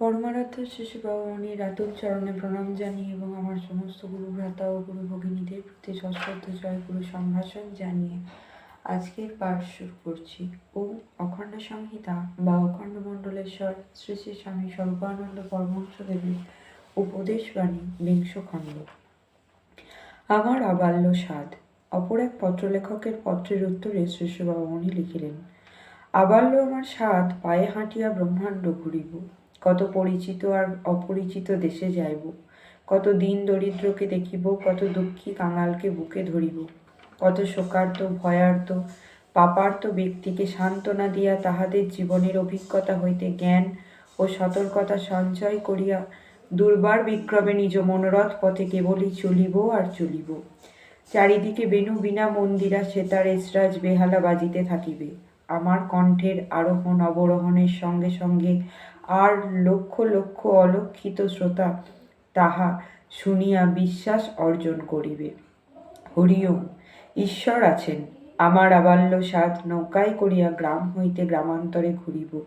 পরমারাধ্য শিশু বাবামণির রাতুল চরণে প্রণাম জানিয়ে এবং আমার সমস্ত গুরু ভ্রাতা ও গুরু ভগিনীদের প্রতি সশ্রদ্ধ জয় গুরু সম্ভাষণ জানিয়ে আজকের পাঠ শুরু করছি। ও অখণ্ড সংহিতা বা অখণ্ড মণ্ডলেশ্বর শ্রী শ্রী স্বামী স্বরূপানন্দ পরমহংসদেবের উপদেশ বাণী বিংশ খণ্ড আমার আবাল্য স্বাদ অপর এক পত্রলেখকের পত্রের উত্তরে শ্রী শ্রী বাবামণি লিখিলেন, আবাল্য আমার স্বাদ পায়ে হাঁটিয়া ব্রহ্মাণ্ড ঘুরিব। কত পরিচিত আর অপরিচিত দেশে যাইব, কত দিন দরিদ্রকে দেখিব, কত দুঃখী কাঙালকে বুকে ধরিব, কত শোকার্ত, ভয়ার্ত, পাপার্ত ব্যক্তিকে সান্ত্বনা দিয়া তাহাদের জীবনের অভিজ্ঞতা হইতে জ্ঞান ও সতর্কতা সঞ্চয় করিয়া দুর্বার বিক্রমে নিজ মনোরথ পথে কেবলই চলিব আর চলিব। চারিদিকে বেণু বিনা মন্দিরা সেতার এসরাজ বেহালা বাজিতে থাকিবে। আমার কণ্ঠের আরোহণ অবরোহণের সঙ্গে সঙ্গে আর লক্ষ লক্ষ অলক্ষিত শ্রোতা তাহা শুনিয়া বিশ্বাস অর্জন করিবে। হরিওম, ঈশ্বর আছেন, আমার আবাল্য সাত নৌকায় করিয়া গ্রাম হইতে গ্রামান্তরে ঘুরিব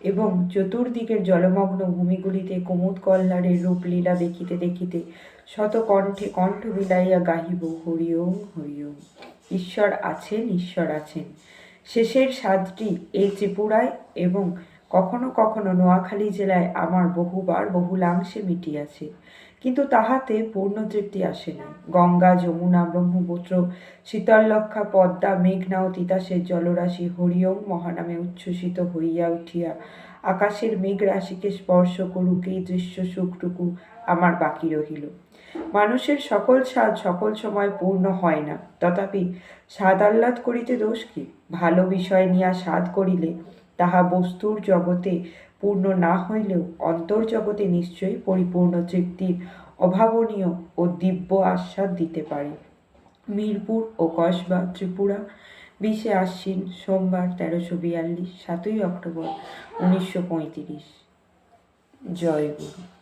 এবং চতুর্দিকের জলমগ্ন ভূমিগুলিতে কুমুদ কল্লারের রূপলীলা দেখিতে দেখিতে শত কণ্ঠে বিলাইয়া গাহিব, হরিওম হরিওম, ঈশ্বর আছেন ঈশ্বর আছেন। শেষের স্বাদটি এই ত্রিপুরায় এবং কখনো কখনো নোয়াখালী জেলায় আমার বহুবার বহুলাংশে মিটিয়াছে কিন্তু তাহাতে পূর্ণ তৃপ্তি আসে না গঙ্গা, যমুনা, ব্রহ্মপুত্র শীতললক্ষা পদ্মা মেঘনা ও তিতাসের জলরাশি হরিওম মহানামে উচ্ছ্বসিত হইয়া উঠিয়া আকাশের মেঘ রাশিকে স্পর্শ করুক এই দৃশ্য সুখটুকু আমার বাকি রহিল। মানুষের সকল স্বাদ সকল সময় পূর্ণ হয় না। তথাপি স্বাদ আহ্লাদ করিতে দোষ কি? ভালো বিষয় নিয়া স্বাদ করিলে তাহা বস্তুর জগতে পূর্ণ না হইলেও অন্তর্জগতে নিশ্চয়ই পরিপূর্ণ তৃপ্তির অভাবনীয় ও দিব্য আস্বাদ দিতে পারে। মিরপুর ও কসবা, ত্রিপুরা, বিশে আশ্বিন, সোমবার তেরোশো বিয়াল্লিশ, সাতই অক্টোবর, উনিশশো পঁয়ত্রিশ। জয় গুরু।